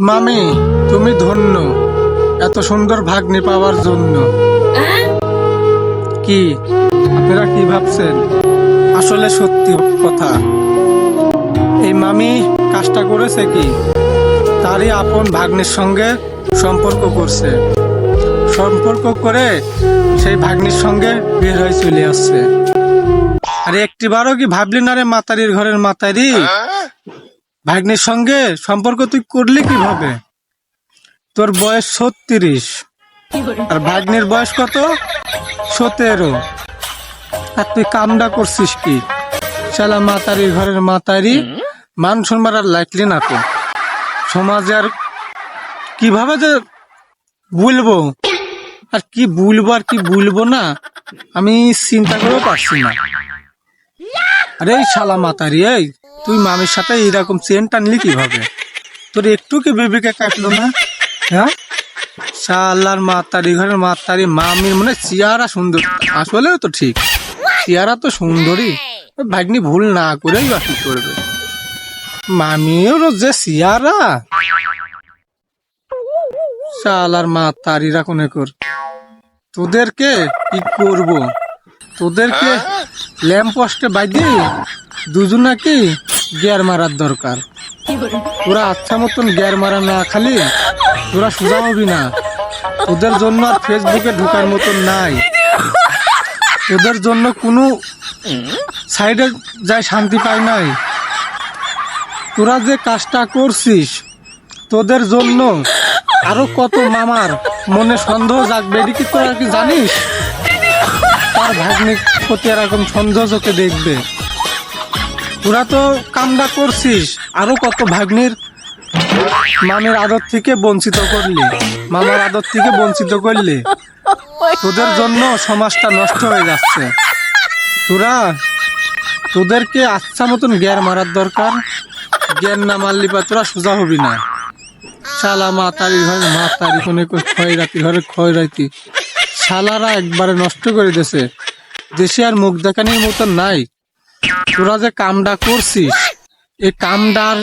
মামি, তুমি ধন্য। এত সুন্দর ভাগ্নি পাওয়ার জন্য। কি? আপনারা কি ভাবছেন? আসলে সত্যি কথা। এই মামি কাজটা করেছে কি? তারই আপন ভাগ্নির সঙ্গে সম্পর্ক করছে। সম্পর্ক করে সেই ভাগ্নির সঙ্গে বের হয়ে চলে আসছে। আরে একটিবারও কি ভাবলি না রে মাতারির ঘরের মাতারি? ভাগ্নির সঙ্গে সম্পর্ক তুই করলি কীভাবে? তোর বয়স ছত্রিশ। আর ভাগ্নির বয়স কত? সতেরো। আর তুই কামটা করছিস কি? শালা মাতারি ঘরের মাতারি, মান সম্মান আর লাগলি না তো। সমাজে আর কীভাবে যে বলব আর কি বলব আর কি বলব না, আমি চিন্তা করেও পারছি না। আরে শালা মাতারি, এই। তুই মামির সাথে এইরকম চেন টানলি কীভাবে? তোর একটু কি বেবিকে কাটলো না? হ্যাঁ? শালার মাতারি ঘরের মাতারি মামির মানে চেয়ারা সুন্দর। আসলেও তো ঠিক। চেয়ারা তো সুন্দরী। ভাগ্নি ভুল না করেই বা কি করবে? মামির যে চেয়ারা শালার মাতারিরা কোনে কর। তোদেরকে কি করব? তোদেরকে ল্যাম্প পোস্টে বাইদি দুজনাকে গিয়ার মারার দরকার। তোরা আচ্ছা মতন গিয়ার মারা না খালি, তোরা সোজা হবি না। ওদের জন্য আর ফেসবুকে ঢোকার মতন নাই। ওদের জন্য কোনো সাইডে যায় শান্তি পাই নাই। তোরা যে কাজটা করছিস, তোদের জন্য আরও কত মামার মনে সন্দেহ জাগবে, এটি কি তোরা কি জানিস? তার ভাগ্নির প্রতি এরকম সন্দেহ চোখে দেখবে। তোরা তো কামটা করছিস, আরও কত ভাগ্নির মামের আদর থেকে বঞ্চিত করলি, মামার আদর থেকে বঞ্চিত করলি। তোদের জন্য সমাজটা নষ্ট হয়ে যাচ্ছে। তোরা তোদেরকে আচ্ছা মতন জ্ঞান মারার দরকার, জ্ঞান না মারলি বা তোরা সোজা হবি না। শালা মা তারি ঘরে মা তারি কোনে ক্ষয় রাতি ঘরে ক্ষয় রাতি শালারা একবারে নষ্ট করে দিয়েছে। দেশে আর মুখ দেখানির মতন নাই। তোরা যে কামডা করছিস এই কামডার